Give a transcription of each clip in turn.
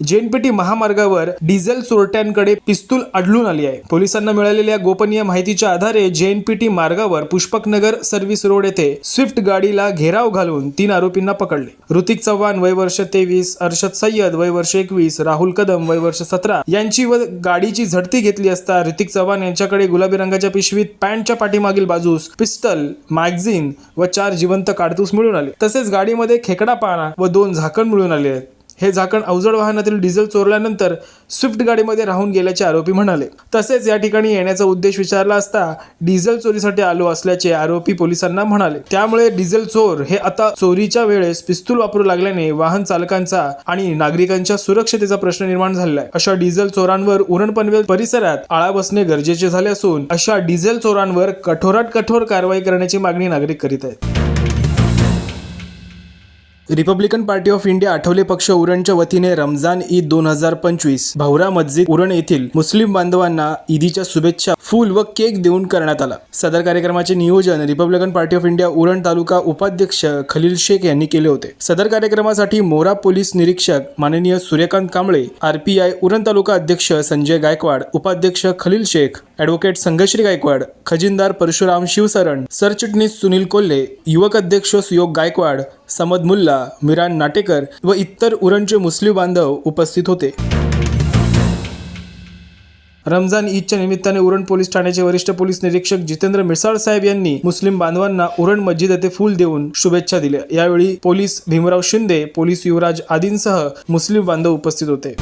जेनपेटी महामार्गावर डिझेल चोरट्यांकडे पिस्तूल आढळून आली आहे. पोलिसांना मिळालेल्या गोपनीय माहितीच्या आधारे जेएनपीटी मार्गावर पुष्पकनगर सर्व्हिस रोड येथे स्विफ्ट गाडीला घेराव घालून तीन आरोपींना पकडले. ऋतिक चव्हाण वय वर्ष तेवीस अर्षद सय्यद वय वर्ष एकवीस राहुल कदम वय वर्ष सतरा यांची व गाडीची झडती घेतली असता ऋतिक चव्हाण यांच्याकडे गुलाबी रंगाच्या पिशवीत पॅन्टच्या पाठीमागील बाजूस पिस्टल मॅगझिन व चार जिवंत काडतूस मिळून आले. तसेच गाडीमध्ये खेकडा पाना व दोन झाकण मिळून आले आहेत. हे झाकण अवजड वाहनातील डिझेल चोरल्यानंतर स्विफ्ट गाडीमध्ये राहून गेल्याचे आरोपी म्हणाले. तसेच या ठिकाणी येण्याचा उद्देश विचारला असता डिझेल चोरीसाठी आलो असल्याचे आरोपी पोलिसांना म्हणाले. त्यामुळे डिझेल चोर हे आता चोरीच्या वेळेस पिस्तूल वापरू लागल्याने वाहन चालकांचा आणि नागरिकांच्या सुरक्षतेचा प्रश्न निर्माण झालेला आहे अशा डिझेल चोरांवर उरण पनवेल परिसरात आळा बसणे गरजेचे झाले असून अशा डिझेल चोरांवर कठोरात कठोर कारवाई करण्याची मागणी नागरिक करीत आहेत. Republican party of India Athawale पक्ष उरणच्या वतीने रमजान ईद दोन हजार पंचवीस भावरा मस्जिद उरण येथील मुस्लिम बांधवांना ईदीच्या शुभेच्छा फूल व केक देऊन करण्यात आला. सदर कार्यक्रमाचे नियोजन Republican Party of India Uran taluka उपाध्यक्ष खलील शेख यांनी केले होते. सदर कार्यक्रमासाठी मोरा पोलीस निरीक्षक माननीय सूर्यकांत कांबळे आरपीआय उरण तालुका अध्यक्ष संजय गायकवाड उपाध्यक्ष खलील शेख ॲडव्होकेट संघश्री गायकवाड खजिनदार परशुराम शिवसरण सरचिटणीस सुनील कोल्हे युवक अध्यक्ष सुयोग गायकवाड समद मुल्ला मिरान नाटेकर व इतर उरणचे मुस्लिम बांधव उपस्थित होते. रमजान ईदच्या निमित्ताने उरण पोलीस ठाण्याचे वरिष्ठ पोलीस निरीक्षक जितेंद्र मिसाळ साहेब यांनी मुस्लिम बांधवांना उरण मस्जिद येथे फूल देऊन शुभेच्छा दिल्या. यावेळी पोलीस भीमराव शिंदे पोलीस युवराज आदींसह मुस्लिम बांधव उपस्थित होते.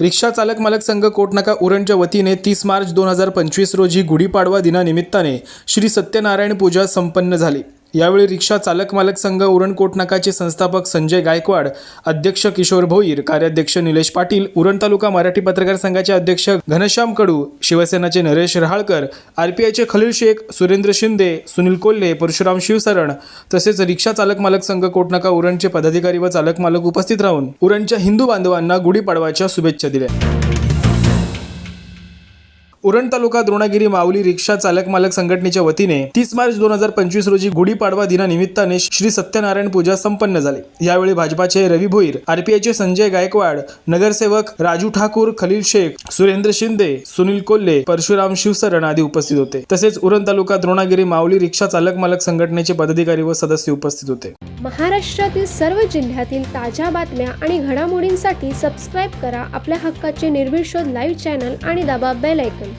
रिक्षा चालक मालक संघ कोटनाका उरणच्या वतीने तीस मार्च दोन हजार पंचवीस रोजी गुढीपाडवा दिनानिमित्ताने श्री सत्यनारायण पूजा संपन्न झाली. यावेळी रिक्षा चालक मालक संघ उरण कोटनाकाचे संस्थापक संजय गायकवाड अध्यक्ष किशोर भोईर कार्याध्यक्ष निलेश पाटील उरण तालुका मराठी पत्रकार संघाचे अध्यक्ष घनश्याम कडू शिवसेनाचे नरेश रहाळकर आरपीआयचे खलील शेख सुरेंद्र शिंदे सुनील कोल्हे परशुराम शिवसरण तसेच रिक्षा चालक मालक संघ कोटनाका उरणचे पदाधिकारी व चालक मालक उपस्थित राहून उरणच्या हिंदू बांधवांना गुढीपाडवाच्या शुभेच्छा दिल्या. उरण तालुका द्रोणागिरी माऊली रिक्षा चालक मालक संघटनेच्या वतीने तीस मार्च दोन हजार पंचवीस रोजी गुढीपाडवा दिनानिमित्ताने श्री सत्यनारायण पूजा संपन्न झाली. यावेळी भाजपाचे रवी भोईर आरपीआयचे संजय गायकवाड नगरसेवक राजू ठाकूर खलील शेख सुरेंद्र शिंदे सुनील कोल्हे परशुराम शिवसरण आदी उपस्थित होते. तसेच उरण तालुका द्रोणागिरी माऊली रिक्षा चालक मालक संघटनेचे पदाधिकारी व सदस्य उपस्थित होते. महाराष्ट्रातील सर्व जिल्ह्यातील ताज्या बातम्या आणि घडामोडींसाठी सबस्क्राईब करा आपल्या हक्काचे निर्भीड लाईव्ह चॅनल आणि दाबा बेल ऐकन